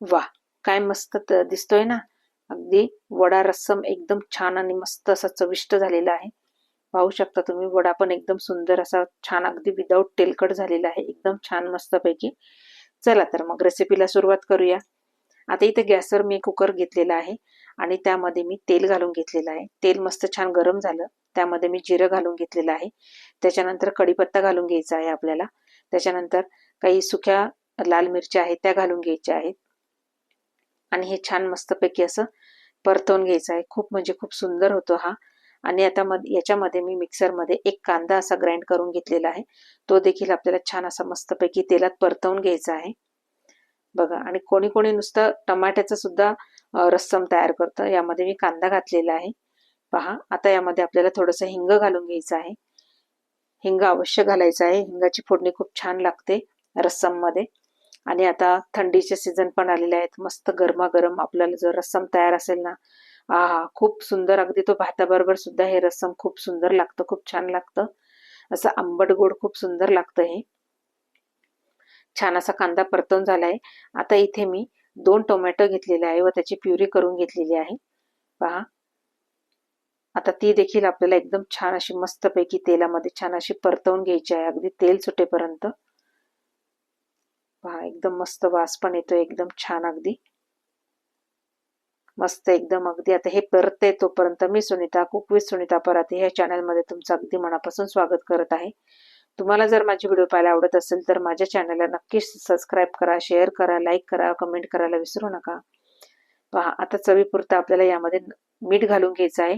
वा काय मस्त दिसतोय ना. अगदी वडा रस्सम एकदम छान आणि मस्त असा चविष्ट झालेला आहे. पाहू शकता तुम्ही वडा पण एकदम सुंदर असा छान अगदी विदाऊट तेलकट झालेला आहे. एकदम छान मस्तपैकी. चला तर मग रेसिपीला सुरुवात करूया. आता इथे गॅसवर मी कुकर घेतलेला आहे आणि त्यामध्ये मी तेल घालून घेतलेलं आहे. तेल मस्त छान गरम झालं. त्यामध्ये मी जिरं घालून घेतलेलं आहे. त्याच्यानंतर कढीपत्ता घालून घ्यायचा आहे आपल्याला. त्याच्यानंतर काही सुक्या लाल मिरच्या आहेत त्या घालून घ्यायच्या आहेत. आणि हे छान मस्तपैकी असं परतवून घ्यायचं आहे. खूप म्हणजे खूप सुंदर होतो हा. आणि आता मध याच्यामध्ये मी मिक्सरमध्ये एक कांदा असा ग्राइंड करून घेतलेला आहे. तो देखील आपल्याला छान असा मस्तपैकी तेलात परतवून घ्यायचा आहे. बघा आणि कोणी कोणी नुसतं टमाट्याचं सुद्धा रस्सम तयार करतं. यामध्ये मी कांदा घातलेला आहे. पहा आता यामध्ये आपल्याला थोडंसं हिंग घालून घ्यायचं आहे. हिंग अवश्य घालायचं आहे. हिंगाची फोडणी खूप छान लागते रस्सममध्ये आणि आता थंडीचे सीझन पण आलेले आहेत. मस्त गरमागरम आपल्याला जर रस्सम तयार असेल ना हा खूप सुंदर. अगदी तो भाताबरोबर सुद्धा हे रस्सम खूप सुंदर लागतं खूप छान लागतं. असं आंबट गोड खूप सुंदर लागतं हे. छान असा कांदा परतवून झालाय. आता इथे मी दोन टोमॅटो घेतलेले आहे व त्याची प्युरी करून घेतलेली आहे. पहा. आता ती देखील आपल्याला एकदम छान अशी मस्तपैकी तेलामध्ये छान अशी परतवून घ्यायची आहे. अगदी तेल सुटेपर्यंत. पहा एकदम मस्त वास पण येतो एकदम छान अगदी. मस्त एकदम अगदी. आता हे परतते तोपर्यंत मी सुनीता कुक विथ सुनीता पराते ह्या चॅनलमध्ये तुमचं अगदी मनापासून स्वागत करत आहे. तुम्हाला जर माझी व्हिडिओ पाहायला आवडत असेल तर माझ्या चॅनलला नक्कीच सबस्क्राईब करा शेअर करा लाईक करा कमेंट करायला विसरू नका. पहा आता चवीपुरतं आपल्याला यामध्ये मीठ घालून घ्यायचं आहे.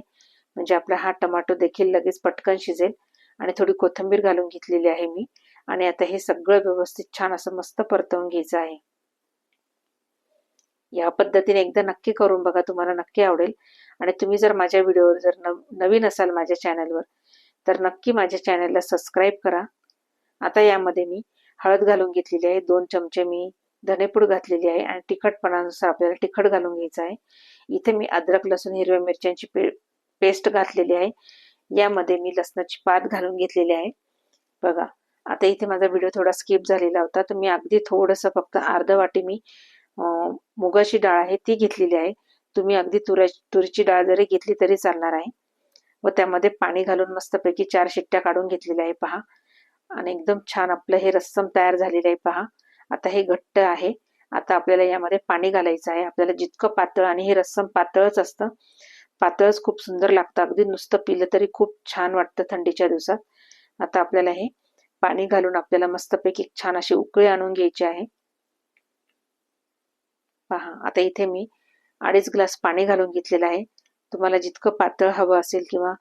म्हणजे आपला हा टमाटो देखील लगेच पटकन शिजेल. आणि थोडी कोथिंबीर घालून घेतलेली आहे मी. आणि आता हे सगळं व्यवस्थित छान असं मस्त परतवून घ्यायचं आहे. या पद्धतीने एकदा नक्की करून बघा तुम्हाला नक्की आवडेल. आणि तुम्ही जर माझ्या व्हिडिओवर जर नवीन असाल माझ्या चॅनलवर तर नक्की माझ्या चॅनलला सबस्क्राईब करा. आता यामध्ये मी हळद घालून घेतलेली आहे दोन चमचे मी धनेपूड घातलेली आहे आणि तिखटपणानुसार आपल्याला तिखट घालून घ्यायचं आहे. इथे मी अद्रक लसूण हिरव्या मिरच्यांची पे पेस्ट घातलेली आहे. यामध्ये मी लसणाची पात घालून घेतलेली आहे. बघा आता इथे माझा व्हिडिओ थोडा स्किप झालेला होता. तर मी अगदी थोडंसं फक्त अर्ध वाटी मी मुगाची डाळ आहे ती घेतलेली आहे. तुम्ही अगदी तुरा तुरीची डाळ जरी घेतली तरी चालणार आहे. व त्यामध्ये पाणी घालून मस्तपैकी चार शिट्ट्या काढून घेतलेल्या आहे पहा. आणि एकदम छान आपलं हे रस्सम तयार झालेलं आहे पहा. आता हे घट्ट आहे. आता आपल्याला यामध्ये पाणी घालायचं आहे. आपल्याला जितकं पातळ आणि हे रस्सम पातळच असतं पातळच खूप सुंदर लागतं. अगदी नुसतं पिलं तरी खूप छान वाटतं थंडीच्या दिवसात. आता आपल्याला हे पाणी घालून आपल्याला मस्तपैकी छान अशी उकळी आणून घ्यायची आहे. पहा आता इथे मी अडीच ग्लास पाणी घालून घेतलेलं आहे. तुम्हाला जितकं पातळ हवं असेल किंवा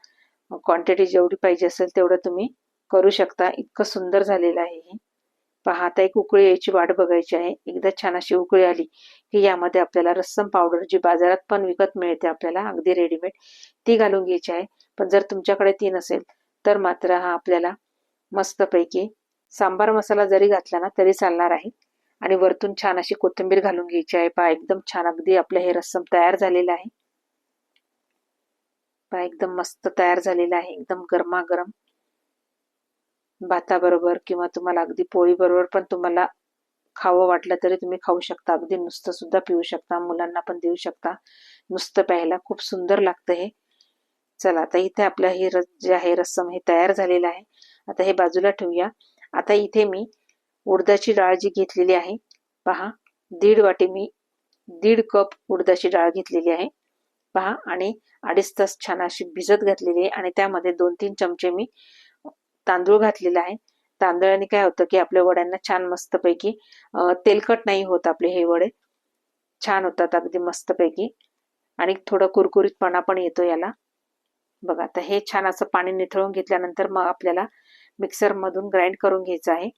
क्वांटिटी जेवढी पाहिजे असेल तेवढं तुम्ही करू शकता. इतकं सुंदर झालेलं आहे हे. पहा आता एक उकळी यायची वाट बघायची आहे. एकदा छान अशी उकळी आली की यामध्ये आपल्याला रस्सम पावडर जी बाजारात पण विकत मिळते आपल्याला अगदी रेडीमेड ती घालून घ्यायची आहे. पण जर तुमच्याकडे ती नसेल तर मात्र हा आपल्याला मस्तपैकी सांबार मसाला जरी घातला ना तरी चालणार आहे. आणि वरतून छान अशी कोथिंबीर घालून घ्यायची आहे. पहा एकदम छान अगदी आपलं हे रस्सम तयार झालेलं आहे. पहा एकदम मस्त तयार झालेला आहे. एकदम गरमागरम भाताबरोबर किंवा तुम्हाला अगदी पोळी बरोबर पण तुम्हाला खावं वाटलं तरी तुम्ही खाऊ शकता. अगदी नुसतं सुद्धा पिऊ शकता. मुलांना पण देऊ शकता. नुसतं प्यायला खूप सुंदर लागतं हे. चला आता इथे आपलं हे रस जे आहे रस्सम हे तयार झालेलं आहे. आता हे बाजूला ठेवूया. आता इथे मी उडदाची डाळ जी घेतलेली आहे पहा दीड वाटी मी दीड कप उडदाची डाळ घेतलेली आहे. पहा आणि अडीच तास छान अशी भिजत घातलेली आहे आणि त्यामध्ये दोन तीन चमचे मी तांदूळ घातलेला आहे. तांदळाने काय होतं की आपल्या वड्यांना छान मस्तपैकी तेलकट नाही होत आपले हे वडे. छान होतात अगदी मस्तपैकी. आणि थोडं कुरकुरीतपणा पण येतो याला. बघा आता हे छान असं पाणी निथळून घेतल्यानंतर मग आपल्याला मिक्सरमधून ग्राइंड करून घ्यायचं आहे.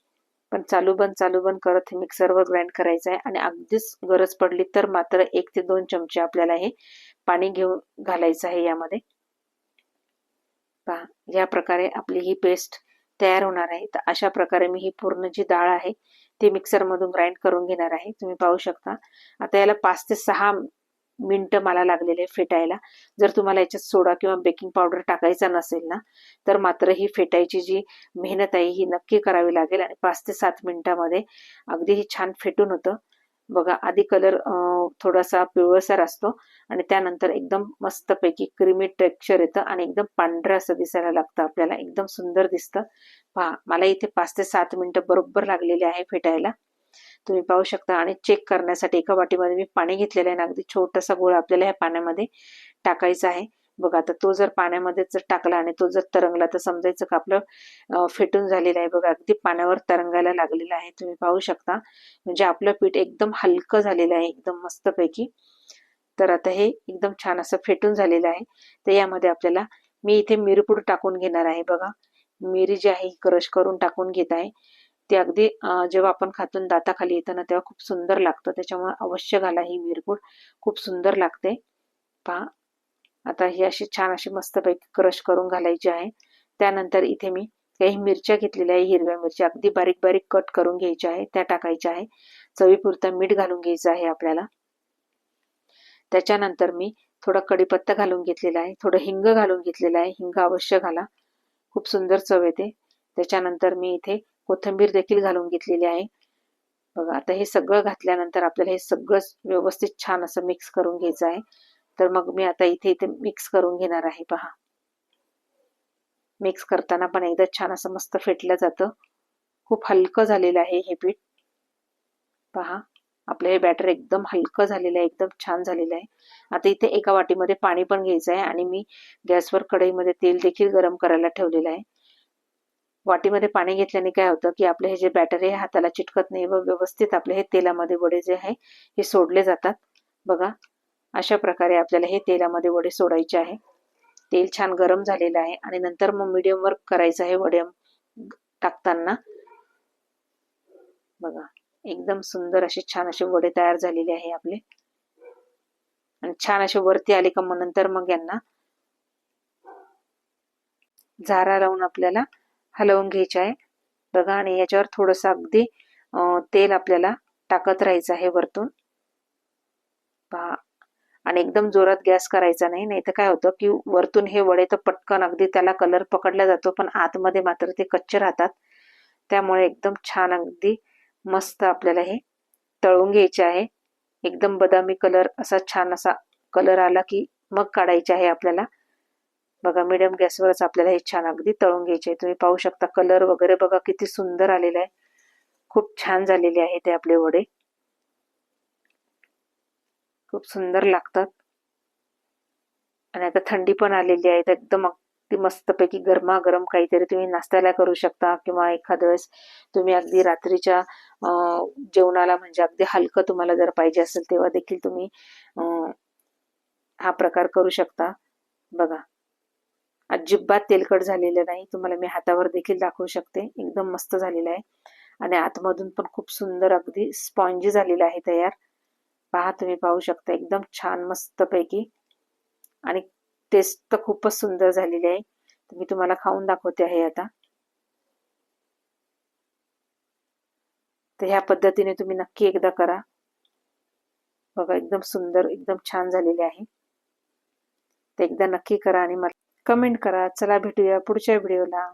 पण चालू बंद चालू बंद करत हे मिक्सरवर ग्राइंड करायचं आहे आणि अगदीच गरज पडली तर मात्र एक ते दोन चमचे आपल्याला हे पाणी घेऊन घालायचं आहे यामध्ये. पहा या प्रकारे आपली ही पेस्ट तयार होणार आहे. तर अशा प्रकारे मी ही पूर्ण जी डाळ आहे ती मिक्सरमधून ग्राइंड करून घेणार आहे. तुम्ही पाहू शकता. आता याला पाच ते सहा मिनटं मला लागलेले फेटायला. जर तुम्हाला याच्यात सोडा किंवा बेकिंग पावडर टाकायचा नसेल ना तर मात्र ही फेटायची जी मेहनत आहे ही नक्की करावी लागेल. आणि पाच ते सात मिनिटामध्ये अगदी ही छान फेटून होतं. बघा आधी कलर थोडासा पिवळसर असतो आणि त्यानंतर एकदम मस्तपैकी क्रिमी टेक्स्चर येतं आणि एकदम पांढरं असं दिसायला लागतं आपल्याला. एकदम सुंदर दिसतं. पहा मला इथे पाच ते सात मिनिटं बरोबर लागलेले आहे फेटायला. तुम्ही पाहू शकता आणि चेक करण्यासाठी एका वाटीमध्ये मी पाणी घेतलेलं आहे ना अगदी छोटासा गोळा आपल्याला ह्या पाण्यामध्ये टाकायचा आहे. बघा आता तो जर पाण्यामध्ये जर टाकला आणि तो जर तरंगला तर समजायचं का आपलं फेटून झालेलं आहे. बघा अगदी पाण्यावर तरंगायला लागलेलं आहे. तुम्ही पाहू शकता. म्हणजे आपलं पीठ एकदम हलकं झालेलं आहे एकदम मस्तपैकी. तर आता हे एकदम छान असं फेटून झालेलं आहे. तर यामध्ये आपल्याला मी इथे मिरपूड टाकून घेणार आहे. बघा मिरी जी आहे ही क्रश करून टाकून घेत आहे. ते अगदी जेव्हा आपण खातून दाताखाली येतं ना तेव्हा खूप सुंदर लागतं. त्याच्यामुळे अवश्य घाला ही मिरपूड. खूप सुंदर लागते. पहा. आता ही अशी छान अशी मस्तपैकी क्रश करून घालायची आहे. त्यानंतर इथे मी काही मिरच्या घेतलेल्या आहे. हिरव्या मिरच्या. अगदी बारीक बारीक कट करून घ्यायच्या आहे. त्या टाकायच्या आहे. चवीपुरता मीठ घालून घ्यायचं आहे आपल्याला. त्याच्यानंतर मी थोडा कढीपत्ता घालून घेतलेला आहे. थोडं हिंग घालून घेतलेलं आहे. हिंग अवश्य घाला. खूप सुंदर चव येते. त्याच्यानंतर मी इथे कोथिंबीर देखील घालून घेतलेली आहे. बघा आता हे सगळं घातल्यानंतर आपल्याला हे सगळं व्यवस्थित छान असं मिक्स करून घ्यायचं आहे. तर मग मी आता इथे इथे मिक्स करून घेणार आहे पहा. मिक्स करताना पण एकदा छान असं मस्त फेटलं जातं. खूप हलकं झालेलं आहे हे पीठ. पहा आपलं हे बॅटर एकदम हलकं झालेलं आहे एकदम छान झालेलं आहे. आता इथे एका वाटीमध्ये पाणी पण घ्यायचं आहे आणि मी गॅसवर कढईमध्ये तेल देखील गरम करायला ठेवलेलं आहे. वाटीमध्ये पाणी घेतल्याने काय होतं की आपले हे जे बॅटर आहे हाताला चिटकत नाही व व्यवस्थित आपले हे तेलामध्ये वडे जे आहे हे सोडले जातात. बघा अशा प्रकारे आपल्याला हे तेलामध्ये वडे सोडायचे आहे. तेल छान गरम झालेलं आहे आणि नंतर मग मीडियम वर करायचं आहे वडे टाकताना. बघा एकदम सुंदर असे छान असे वडे तयार झालेले आहे आपले. आणि छान असे वरती आले का मग नंतर मग यांना झारा लावून आपल्याला हलवून घ्यायचे आहे. बघा आणि याच्यावर थोडंसं अगदी तेल आपल्याला टाकत राहायचं आहे वरतून. पहा. आणि एकदम जोरात गॅस करायचा नाही नाही तर काय होतं की वरतून हे वडे तर पटकन अगदी त्याला कलर पकडला जातो पण आतमध्ये मात्र ते कच्चे राहतात. त्यामुळे एकदम छान अगदी मस्त आपल्याला हे तळून घ्यायचे आहे. एकदम बदामी कलर असा छान असा कलर आला की मग काढायचे आहे आपल्याला. बघा मिडियम गॅसवरच आपल्याला हे छान अगदी तळून घ्यायचे. तुम्ही पाहू शकता कलर वगैरे बघा किती सुंदर आलेला आहे. खूप छान झालेले आहे ते आपले वडे. खूप सुंदर लागतात. आणि आता थंडी पण आलेली आहे तर एकदम अगदी मस्तपैकी गरमागरम काहीतरी तुम्ही नाश्त्याला करू शकता किंवा एखाद्या वेळेस तुम्ही अगदी रात्रीच्या जेवणाला म्हणजे अगदी हलकं तुम्हाला जर पाहिजे असेल तेव्हा देखील तुम्ही हा प्रकार करू शकता. बघा अजिबात तेलकट झालेलं नाही. तुम्हाला मी हातावर देखील दाखवू शकते. एकदम मस्त झालेलं आहे. आणि आतमधून पण खूप सुंदर अगदी स्पॉन्जी झालेलं आहे तयार. पहा तुम्ही पाहू शकता. एकदम छान मस्त पैकी आणि टेस्ट तर खूपच सुंदर झालेली आहे. तर मी तुम्हाला खाऊन दाखवते आहे आता. तर ह्या पद्धतीने तुम्ही नक्की एकदा करा. बघा एकदम सुंदर एकदम छान झालेले आहे. ते एकदा नक्की करा आणि मला कमेंट करा. चला भेटूया पुढच्या व्हिडिओला.